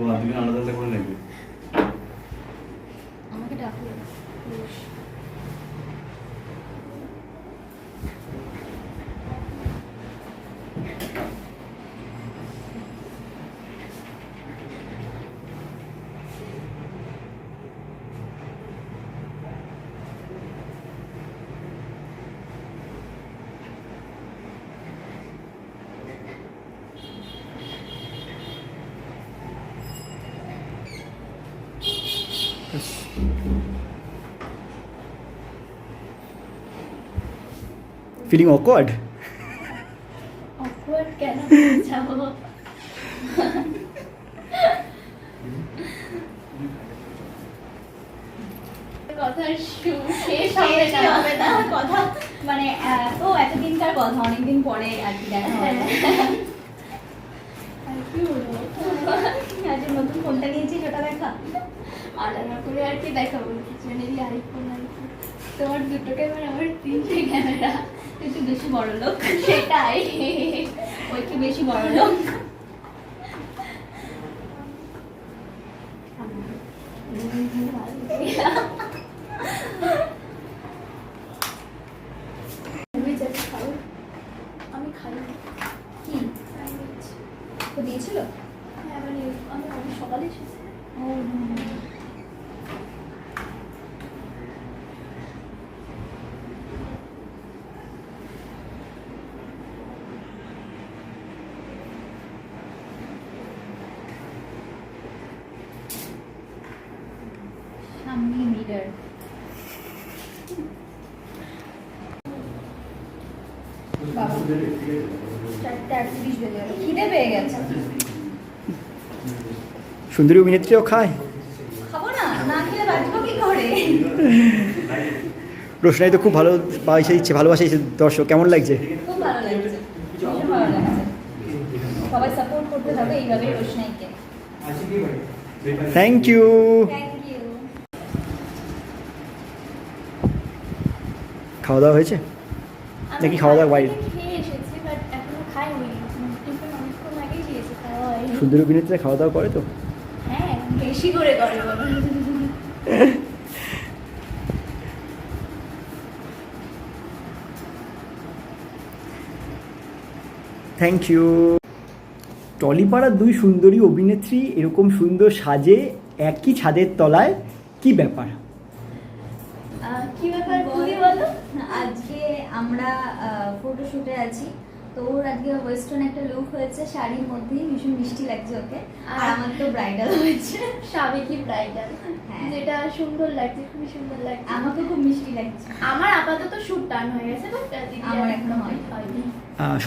ও আর দুজন আলাদা আলাদা করে নেবে আমাকে ডাকলো পুরুষ। ফিলিং অকওয়ার্ড Awkward কেন যাব কথা শু- শেষ হবে না। হবে না কথা। মানে এতদিনকার কথা অনেকদিন পরে আর কি দেখা হ্যাঁ। আর কি বলব আজ নতুন ফোনটা নিয়েছিস ওটা দেখা। আলাদা করে আর কি দেখাবো পিছনেরই আইফোন আইফোন তোমার দুটো ক্যামেরা আমার তিনটে ক্যামেরা তুই তো বেশি বড় লোক সেটাই। ওই কি বেশি বড় লোক তুমি যাচ্ছি খাও আমি খাই কি তো দিয়েছিল হ্যাঁ মানে আমি অনেক সকালে এসেছি ও সামনে মিরর বাবা চারটে আটত্রিশ বেজে গেল সুন্দরী অভিনেত্রীও খায়। রোশনাই তো খুব ভালো পয়সা দিচ্ছে ভালোবাসা দর্শক। কেমন লাগছে? থ্যাংক ইউ খাওয়া দাওয়া হয়েছে? নাকি খাওয়া দাওয়া বাইরে? থেকে খেয়ে এসেছি বাট এখনও খাইনি টিফিন অনেকক্ষণ আগেই খেয়েছি খাওয়া হয়নি সুন্দরী অভিনেত্রীরা খাওয়া দাওয়া করে তো? হ্যাঁ বেশি করে করে থ্যাংক ইউ টলিপাড়ার দুই সুন্দরী অভিনেত্রী এরকম সুন্দর সাজে একই ছাদের তলায় কি ব্যাপার? কি ব্যাপার বলো আজকে আমরা ফটোশুটে আছি। তো ওর আজকে ওয়েস্টার্ন একটা লুক হয়েছে শাড়ির মধ্যেই ভীষণ মিষ্টি লাগছে ওকে। আর আর- আমার তো ব্রাইডাল হয়েছে। সাবেকি ব্রাইডাল হ্যাঁ। যেটা সুন্দর লাগছে খুবই সুন্দর লাগছে। আমাকে খুব মিষ্টি লাগছে। আমার আপাতত শুট টান হয়ে গেছে বাট আমার এখনও হয়নি।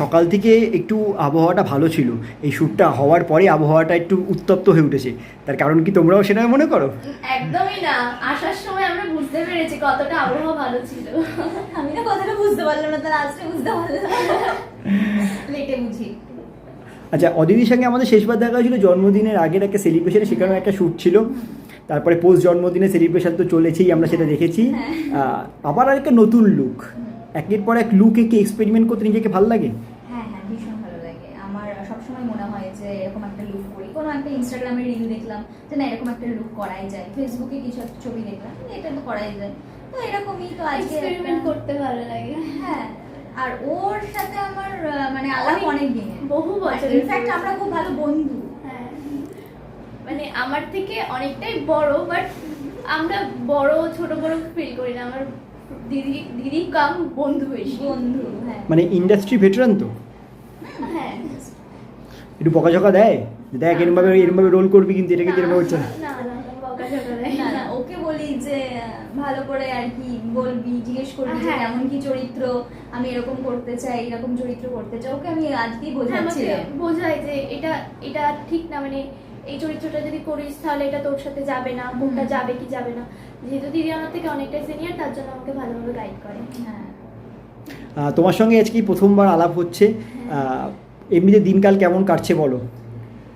সকাল থেকে একটু আবহাওয়াটা ভালো ছিল। এই শ্যুটটা হওয়ার পরে আবহাওয়াটা একটু উত্তপ্ত হয়ে উঠেছে। তার কারণ কি তোমরাও সেটা মনে করো? একদমই না। আসার সময় আমরা বুঝতে পেরেছি কতটা আবহাওয়া ভালো ছিল। আমি না কথাটা বুঝতে পারলাম না তার আজকে বুঝতে পারলাম। লেটে বুঝি আচ্ছা অদিতির সঙ্গে আমাদের শেষবার দেখা হয়েছিল জন্মদিনের আগের একটা সেলিব্রেশনে সেখানেও একটা শ্যুট ছিল। তারপরে পোস্ট জন্মদিনের সেলিব্রেশন তো চলেছেই আমরা সেটা দেখেছি। আবার আর একটা নতুন লুক একের পর এক লুকে কি এক্সপেরিমেন্ট করতে নিজেকে ভালো লাগে? হ্যাঁ হ্যাঁ ভীষণ ভালো লাগে। আমার সবসময় মনে হয় যে এরকম একটা লুক করি। কোনো একটা ইনস্টাগ্রামে রিল দেখলাম যে না এরকম একটা লুক করাই যায়। ফেসবুকে কিছু একটা ছবি দেখলাম এটা তো করাই যায়। তো এরকমই তো আজকে এক্সপেরিমেন্ট করতে ভালো লাগে। হ্যাঁ আর ওর সাথে আমার মানে আলাপ অনেক- অনেক বহু ইনফ্যাক্ট আমরা খুব ভালো বন্ধু। হ্যাঁ। মানে আমার থেকে অনেকটাই বড় বাট আমরা বড় ছোট বড় ফিল করি না। আমার দিদি দিদি কাম বন্ধু বেশি। বন্ধু হ্যাঁ। মানে ইন্ডাস্ট্রি ভেটারান তো? হ্যাঁ। একটু বকাঝকা দেয়? যে দেখ এরমভাবে এরমভাবে রোল করবি কিন্তু এটা কিন্তু এরকম হচ্ছে না। না না না বকাঝকা দেয়। না না ওকে বলি যে ভালো করে আর কি বলবি জিজ্ঞেস করবি যে হ্যাঁ। কেমন কি চরিত্র আমি এরকম করতে চাই এরকম চরিত্র করতে চাই ওকে আমি আজকেই হ্যাঁ, আমাকে বোঝাচ্ছিলাম। বোঝায় যে এটা এটা ঠিক না মানে এই চরিত্রটা যদি করিস তাহলে এটা তোর সাথে যাবে না কোনটা যাবে কি যাবে না। যেহেতু দিদি আমার থেকে অনেকটাই সিনিয়র তার জন্য আমাকে ভালোভাবে গাইড করে। হ্যাঁ। তোমার সঙ্গে আজকে প্রথমবার আলাপ হচ্ছে। আহ, এমনিতে দিনকাল কেমন কাটছে বলো?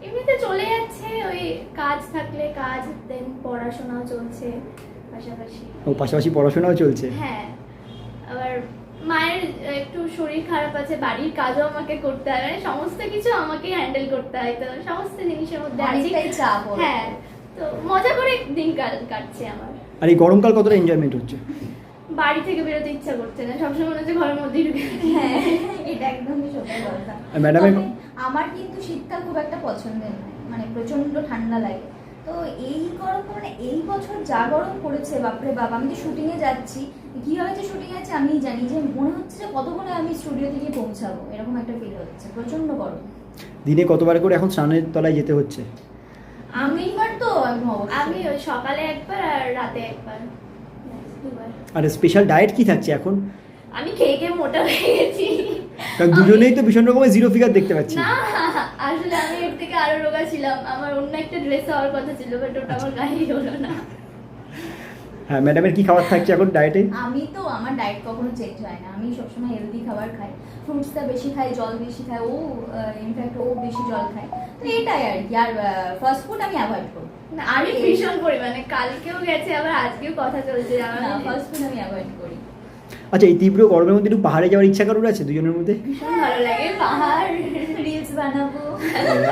এমনিতে চলে যাচ্ছে ওই কাজ থাকলে কাজ দেন পড়াশোনাও চলছে পাশাপাশি। ও পাশাপাশি পড়াশোনাও চলছে? হ্যাঁ। মায়ের একটু শরীর খারাপ আছে বাড়ির কাজও আমাকে করতে হয় মানে সমস্ত কিছু আমাকে হ্যান্ডেল করতে হয় তো সমস্ত জিনিসের মধ্যে আছি। হ্যাঁ তো মজা করে দিন কাটছে আমার। আর এই গরমকাল কতটা এনজয়মেন্ট হচ্ছে? বাড়ি থেকে বেরোতে ইচ্ছা করছে না সবসময় মনে হচ্ছে ঘরের মধ্যেই ঢুকে হ্যাঁ এটা একদমই সত্যি কথা। তবে আমার কিন্তু শীতকাল খুব একটা পছন্দের নয় মানে প্রচণ্ড ঠান্ডা লাগে। তো এই গরম মানে এই বছর যা গরম পড়েছে বাপরে বাপ আমি যে শুটিংয়ে যাচ্ছি কীভাবে যে শুটিং আছে আমি জানি যে মনে হচ্ছে যে কতক্ষণে আমি স্টুডিওতে গিয়ে পৌঁছাবো এরকম একটা ফিল হচ্ছে প্রচণ্ড গরম। দিনে কতবার করে এখন স্নানের তলায় যেতে হচ্ছে? আমি একবার তো আমি ওই সকালে একবার আর রাতে একবার। আর স্পেশাল ডায়েট কি থাকছে এখন? আমি খেয়ে খেয়ে মোটা হয়ে গেছি। কারণ দুজনেই তো ভীষণ রকমের জিরো ফিগার দেখতে পাচ্ছি। না আসলে আমি এর থেকে আরও রোগা ছিলাম। আমার অন্য একটা ড্রেস হওয়ার কথা ছিল বাট ওটা আমার গায়ে হলো না। হ্যাঁ ম্যাডামের কি খাবার থাকছে এখন ডায়েটে আমি তো আমার ডায়েট কখনো চেঞ্জ হয় না। আমি সবসময় হেলদি খাবার খাই। ফ্রুটসটা বেশি খাই জল বেশি খাই ও ইনফ্যাক্ট ও বেশি জল খায়। তো এটাই আর কি। আর ফাস্ট ফুড আমি অ্যাভয়েড করি। না আমি ভীষণ করি মানে কালকেও গেছে আবার আজকেও কথা চলছে আমার না ফাস্ট ফুড আমি অ্যাভয়েড করি। আচ্ছা এই তীব্র গরমের মধ্যে একটু পাহাড়ে যাওয়ার ইচ্ছা কারোর আছে দুজনের মধ্যে? ভীষণ ভালো লাগে পাহাড় রিলস বানাবো।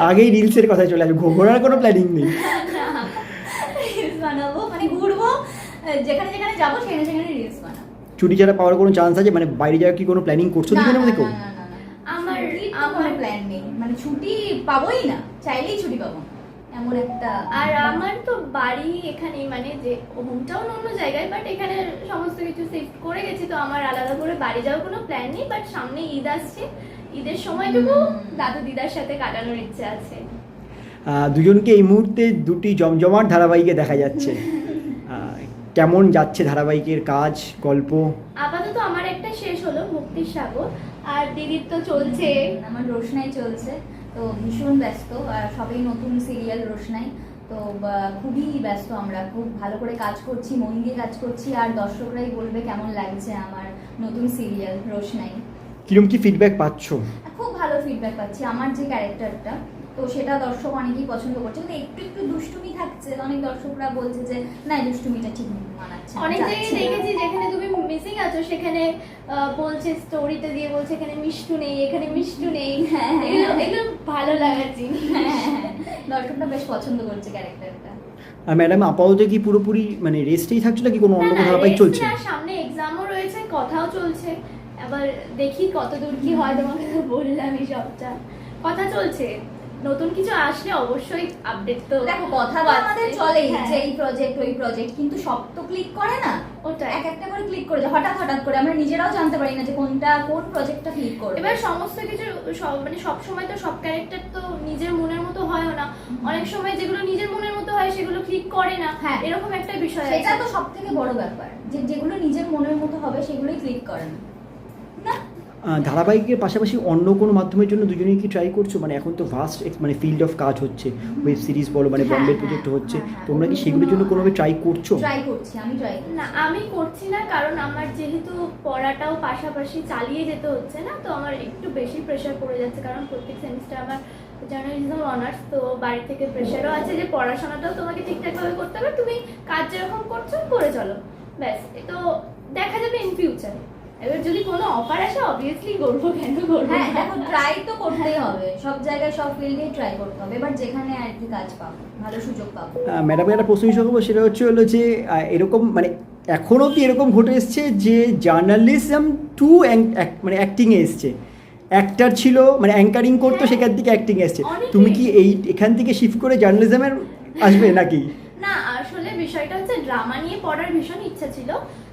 আগেই রিলসের কথা চলে আসবে। ঘোরার কোনো প্ল্যানিং নেই রিলস বানাবো মানে ঘুরবো আহ, যেখানে যেখানে যাব সেখানে সেখানে রিলস বানাবো। ছুটি ছাড়া পাওয়ার কোনো চান্স আছে? মানে বাইরে যাওয়ার কি কোনো প্ল্যানিং করছ দুজনের মধ্যে কেউ। আমার আমার প্ল্যান নেই। মানে ছুটি পাবোই না চাইলেই ছুটি পাবো। এমন একটা আর আমার তো বাড়ি এখানেই মানে যে হোম টাউন অন্য জায়গায় বাট এখানে সমস্ত কিছু শিফট করে গেছি তো আমার আলাদা করে বাড়ি যাওয়ার কোনো প্ল্যান নেই বাট সামনে ঈদ আসছে। ঈদের সময়টুকু। দাদু দিদার সাথে কাটানোর ইচ্ছে আছে। আহ, দুজনকে এই মুহূর্তে দুটি জমজমাট ধারাবাহিকে দেখা যাচ্ছে। কেমন যাচ্ছে ধারাবাহিকের কাজ গল্প? আপাতত আমার একটা শেষ হলো মুক্তির সাগর। আর দিদির তো চলছে। আমার রোশনাই চলছে। তো ভীষণ ব্যস্ত আর সবই নতুন সিরিয়াল রোশনাই। তো খুবই ব্যস্ত আমরা। খুব ভালো করে কাজ করছি মন দিয়ে কাজ করছি আর দর্শকরাই বলবে কেমন লাগছে আমার নতুন সিরিয়াল রোশনাই। কিরম কি ফিডব্যাক পাচ্ছ? খুব ভালো ফিডব্যাক পাচ্ছি আমার যে ক্যারেক্টারটা তো সেটা দর্শক অনেকেই পছন্দ করছে। কিন্তু একটু একটু দুষ্টুমি থাকছে। অনেক দর্শকরা বলছে যে না দুষ্টুমিটা ঠিক মানাচ্ছে অনেক জায়গায় দেখেছি যেখানে তুমি মিসিং আছো সেখানে বলছে স্টোরিতে দিয়ে বলছে এখানে মিষ্টু নেই এখানে মিষ্টু নেই। হ্যাঁ, হ্যাঁ, এগুলো হ্যাঁ। ভালো লাগার জিনিস। হ্যাঁ। দর্শকরা বেশ পছন্দ করছে ক্যারেক্টারটা আর ম্যাডাম আপাতত কি পুরোপুরি মানে রেস্টেই থাকছো নাকি কোনো অন্য না, কোনো ধারাবাহিক চলছে? সামনে এক্সামও রয়েছে কথাও চলছে। আবার দেখি কতদূর কি হয় তোমাকে তো এই সবটা। কথা চলছে। নতুন কিছু আসলে অবশ্যই আপডেট তো দেখো কথা তো। আমাদের চলেই হ্যাঁ। যে এই প্রজেক্ট ওই প্রজেক্ট কিন্তু সব তো ক্লিক করে না। ওটা এক একটা করে ক্লিক করে হঠাৎ হঠাৎ করে আমরা নিজেরাও জানতে পারি না যে কোনটা কোন প্রজেক্টটা ক্লিক করবে। এবার সমস্ত কিছু সব মানে সব সময় তো সব ক্যারেক্টার তো নিজের মনের মতো হয়ও না। অনেক সময় যেগুলো নিজের মনের মতো হয় সেগুলো ক্লিক করে না। হ্যাঁ। এরকম একটা বিষয় সেটা তো সব থেকে বড় ব্যাপার। যে যেগুলো নিজের মনের মতো হবে সেগুলোই ক্লিক করে না। ধারাবাহিকের পাশাপাশি অন্য কোনো মাধ্যমের জন্য দুজনেই কি ট্রাই করছ? মানে এখন তো ভাস্ট মানে ফিল্ড অফ কাজ হচ্ছে। ওয়েব সিরিজ বলো মানে বম্বে হ্যাঁ, প্রজেক্ট হচ্ছে হ্যাঁ, হ্যাঁ। তোমরা কি সেগুলোর জন্য কোনোভাবে ট্রাই করছ? ট্রাই করছি আমি ট্রাই না আমি করছি না কারণ আমার যেহেতু পড়াটাও পাশাপাশি চালিয়ে যেতে হচ্ছে না তো আমার একটু বেশি প্রেশার পড়ে যাচ্ছে কারণ প্রত্যেক সেমিস্টার আমার জার্নালিজম অনার্স তো বাড়ি থেকে প্রেশারও আছে যে পড়াশোনাটাও তোমাকে ঠিকঠাকভাবে করতে হবে। তুমি কাজ যেরকম করছ করে চলো। ব্যাস তো দেখা যাবে ইন ফিউচার এবার যদি কোনো অফার আসে অবভিয়াসলি করব কেন করব হ্যাঁ দেখো ট্রাই তো করতেই হবে। সব জায়গায় সব ফিল্ডেই ট্রাই করতে হবে। এবার যেখানে আর কি কাজ পাবো ভালো সুযোগ পাবো। ম্যাডামের একটা প্রশ্ন হিসেবে সেটা হচ্ছে হলো যে এরকম মানে এখন অব্দি এরকম ঘটে এসছে যে জার্নালিজম টু মানে অ্যাক্টিংয়ে এসছে? অ্যাক্টার ছিল মানে অ্যাঙ্কারিং করতো হ্যাঁ। সেখান থেকে অ্যাক্টিং এসছে। তুমি কি এই এখান থেকে শিফট করে জার্নালিজমের আসবে নাকি? না আসলে বিষয়টা হচ্ছে ড্রামা নিয়ে পড়ার ভীষণ ইচ্ছা ছিল।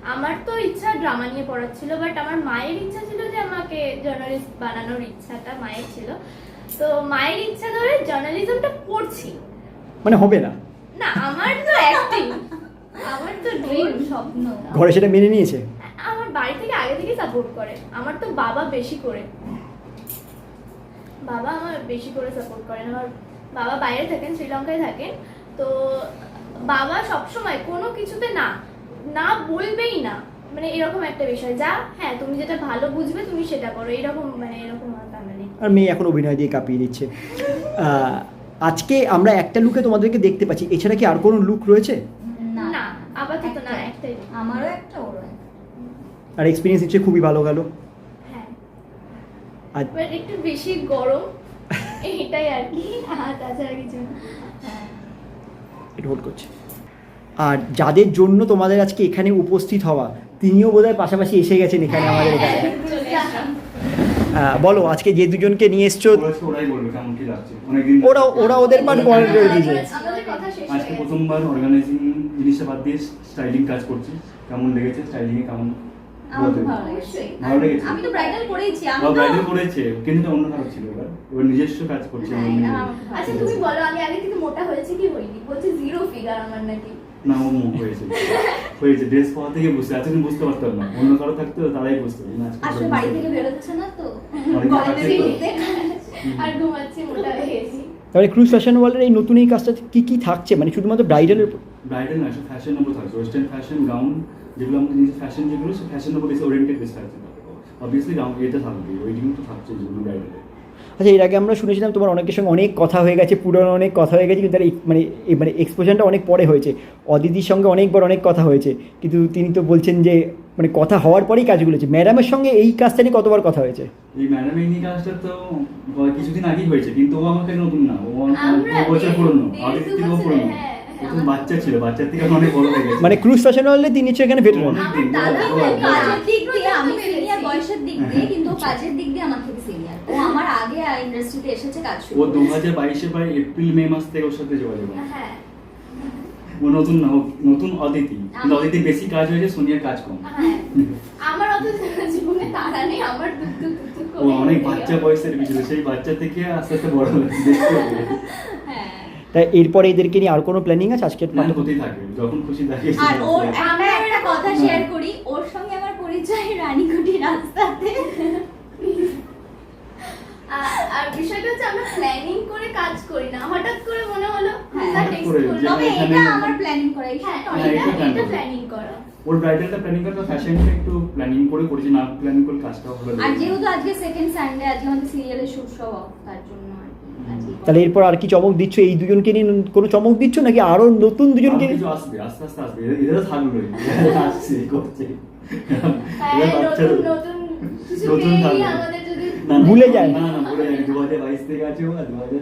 আমার তো ইচ্ছা ড্রামা নিয়ে পড়ার ছিল বাট আমার মায়ের ইচ্ছা ছিল যে আমাকে জার্নালিস্ট বানানোর ইচ্ছাটা মায়ের ছিল। তো মায়ের ইচ্ছা ধরে জার্নালিজমটা পড়ছি। মানে হবে না? না আমার তো অ্যাক্টিং আমার তো ড্রিম স্বপ্ন। ঘরে সেটা মেনে নিয়েছে? আমার বাড়ি থেকে আগে থেকে সাপোর্ট করে। আমার তো বাবা বেশি করে। বাবা আমার বেশি করে সাপোর্ট করেন। আমার বাবা বাইরে থাকেন শ্রীলঙ্কায় থাকেন। তো বাবা সবসময় কোনো কিছুতে না না বলবেই না। মানে এরকম একটা বিষয়। যা হ্যাঁ তুমি যেটা ভালো বুঝবে তুমি সেটা করো। এরকম মানে এরকম ফ্যামিলি আর মেয়ে এখন অভিনয় দিয়ে কাঁপিয়ে দিচ্ছে। আজকে আমরা একটা লুকে তোমাদেরকে দেখতে পাচ্ছি। এছাড়া কি আর কোনো লুক রয়েছে? না। আপাতত না একটা। একটাই আমারও একটা ওরও আর এক্সপিরিয়েন্স নিচ্ছে খুবই ভালো গেল। হ্যাঁ। আর একটু বেশি গরম। এটাই আর কি। আর তাছাড়া কিছু না। হ্যাঁ। এটা হোল্ড করছে। আর যাদের জন্য তোমাদের আজকে এখানে উপস্থিত হওয়া তিনিও বোধহয় পাশাপাশি এসে গেছেন এখানে আমাদের এখানে। চলে বলো আজকে যে দুজনকে নিয়ে এসছো ওরা আজকে ওরাই বলবে কেমন কি লাগছে। অনেকদিন ওরা ওরা ওদের পয়েন্ট করে দিয়েছে আমাদের কথা শেষ হয়ে আজকে প্রথমবার অর্গানাইজিং জিনিসটা বাদ দিয়ে স্টাইলিং কাজ করছি। কেমন লেগেছে স্টাইলিং এ কেমন? আমি তো ব্রাইডাল করেইছি আমি তো ব্রাইডাল করেছে কিন্তু অন্য কারও ছিল এবার। এবার নিজস্ব কাজ করছে হ্যাঁ, ভালো আচ্ছা তুমি বলো আমি আগে থেকে মোটা হয়েছে কি হইনি? বলছে জিরো ফিগার আমার নাকি। না ও মুখ হয়েছে। হয়েছে। ড্রেস পরা থেকে বুঝতে এতদিন বুঝতে পারতাম না। অন্য কারও থাকতো তারাই বুঝতে না আজকে আসলে বাড়ি থেকে বেরোচ্ছে না তো? অনেক কলেজে কাছে তো। ঘুরতে। আর ঘুমাচ্ছি মোটা তাহলে ক্রুজ ফ্যাশন ওয়ার্ল্ডের এই নতুন এই কাজটা কি কি থাকছে? মানে শুধুমাত্র ব্রাইডালের ব্রাইডাল না সব ফ্যাশন উপর থাকছে। ওয়েস্টার্ন ফ্যাশন গাউন যেগুলো আমাদের নিজের ফ্যাশন যেগুলো সে ফ্যাশন উপর বেশি ওরিয়েন্টেড বেশি থাকছে। অবভিয়াসলি গাউন এটা থাকবে ওয়েডিং তো থাকছে যেগুলো ব্রাইডালে আচ্ছা এর আগে আমরা শুনেছিলাম তোমার অনেকের সঙ্গে অনেক কথা হয়ে গেছে পুরনো অনেক কথা হয়ে গেছে কিন্তু তার মানে মানে এক্সপোজারটা অনেক পরে হয়েছে। অদিতির সঙ্গে অনেকবার অনেক কথা হয়েছে কিন্তু তিনি তো বলছেন যে মানে কথা হওয়ার পরেই কাজগুলো হয়েছে। ম্যাডামের সঙ্গে এই কাজটা নিয়ে কতবার কথা হয়েছে? এই ম্যাডাম এই কাজটা তো কিছুদিন আগেই হয়েছে কিন্তু ও আমাকে নতুন না ও বছর পুরনো দেড় আমাদের দু থেকে ও বছরে, পুরনো। হ্যাঁ, ও তো। বাচ্চা ছিল বাচ্চার থেকে অনেক বড় গেছে। মানে ক্রুজ ফ্যাশন ওয়ার্ল্ডে তিনি হচ্ছে এখানে ভেটারান অনেক আমার দিন, দাদা ও- ও- খুব ও- কাজের দিক দিয়ে আমি সিনিয়র বয়সের দিক দিয়ে কিন্তু কাজের দিক দিয়ে আমার থেকে সিনিয়র ও আমার আগে ইন্ডাস্ট্রিতে এসেছে কাজ শুরু ও দু করেছে। হাজার বাইশে প্রায় এপ্রিল মে মাস থেকে ওর সাথে যোগাযোগ হ্যাঁ। ও নতুন না নতুন অদিতি। অদিতি বেশি কাজ হয়েছে সোনিয়ার কাজ কম। হ্যাঁ। আমার অত জীবনে তারা নেই আমার ও অনেক বাচ্চা বয়সের কিছু সেই বাচ্চা থেকে আস্তে আস্তে বড় হয়েছে হ্যাঁ। তাই এরপরে এদেরকে নিয়ে আর কোনো প্ল্যানিং আছে আজকে না পার্টে হতেই থাকে যখন খুশি থাকে। আর ওর আমরা একটা কথা শেয়ার করি ওর সঙ্গে আমার পরিচয় রানীকুটি রাস্তাতে আর- বিষয়টা হচ্ছে আমরা প্ল্যানিং করে কাজ করি না। হঠাৎ করে মনে হলো হ্যাঁ, করলাম। তবে এটা আমার প্ল্যানিং করা হ্যাঁ এটা এটা প্ল্যানিং করা। ওর ব্রাইডালটা প্ল্যানিং করতে ফ্যাশনটা একটু প্ল্যানিং করে করেছি না প্ল্যানিং করে কাজটা ভালো আর যেহেতু আজকে সেকেন্ড সানডে আজকে আমাদের সিরিয়ালের শুট সব তার জন্য তাহলে এরপর আর কি চমক দিচ্ছ? এই দুজনকে নিয়ে কোনো চমক দিচ্ছ নাকি আরও নতুন দুজনকে? নিয়ে আসবে আস্তে আস্তে আসবে। এদের- থাকবে। আসছে করছে। হ্যাঁ এরা নতুন নতুন কিছু নতুন আমাদের ভুলে যায়। না না ভুলে যায়। দু হাজার বাইশ থেকে আছে ও দু হাজার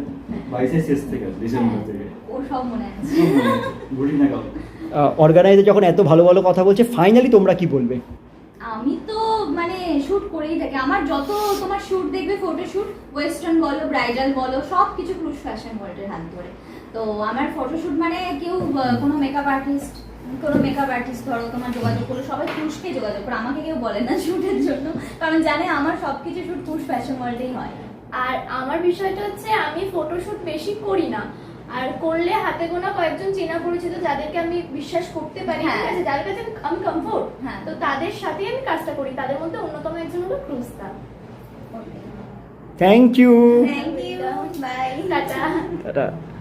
বাইশের শেষ থেকে আছে ডিসেম্বর থেকে। ও সব মনে আছে। ভুলি না কাউকে। অর্গানাইজার যখন এত ভালো ভালো কথা বলছে ফাইনালি তোমরা কি বলবে? আমি তো মানে শুট করেই থাকি। আমার যত তোমার শুট দেখবে ফটো শুট ওয়েস্টার্ন বলো ব্রাইডাল বলো সব কিছু ক্রুশ ফ্যাশন ওয়ার্ল্ডের হাত ধরে। তো আমার ফটোশুট মানে কেউ কোনো মেকআপ আর্টিস্ট কোনো মেকআপ আর্টিস্ট ধরো তোমার যোগাযোগ করল সবাই ক্রুশকে যোগাযোগ করো। আমাকে কেউ বলে না শুটের জন্য কারণ জানে আমার সব কিছু শুট ক্রুশ ফ্যাশন ওয়ার্ল্ডেই হয়। আর আমার বিষয়টা হচ্ছে আমি ফটোশুট বেশি করি না। আর করলে হাতে গোনা কয়েকজন চেনা পরিচিত যাদেরকে আমি বিশ্বাস করতে পারি ঠিক হ্যাঁ। আছে? যাদের কাছে আমি- আমি কমফোর্ট হ্যাঁ। তো তাদের সাথেই আমি কাজটা করি। তাদের মধ্যে অন্যতম একজন হলো ক্রুস্তা। Thank you thank you bye tata. Tata.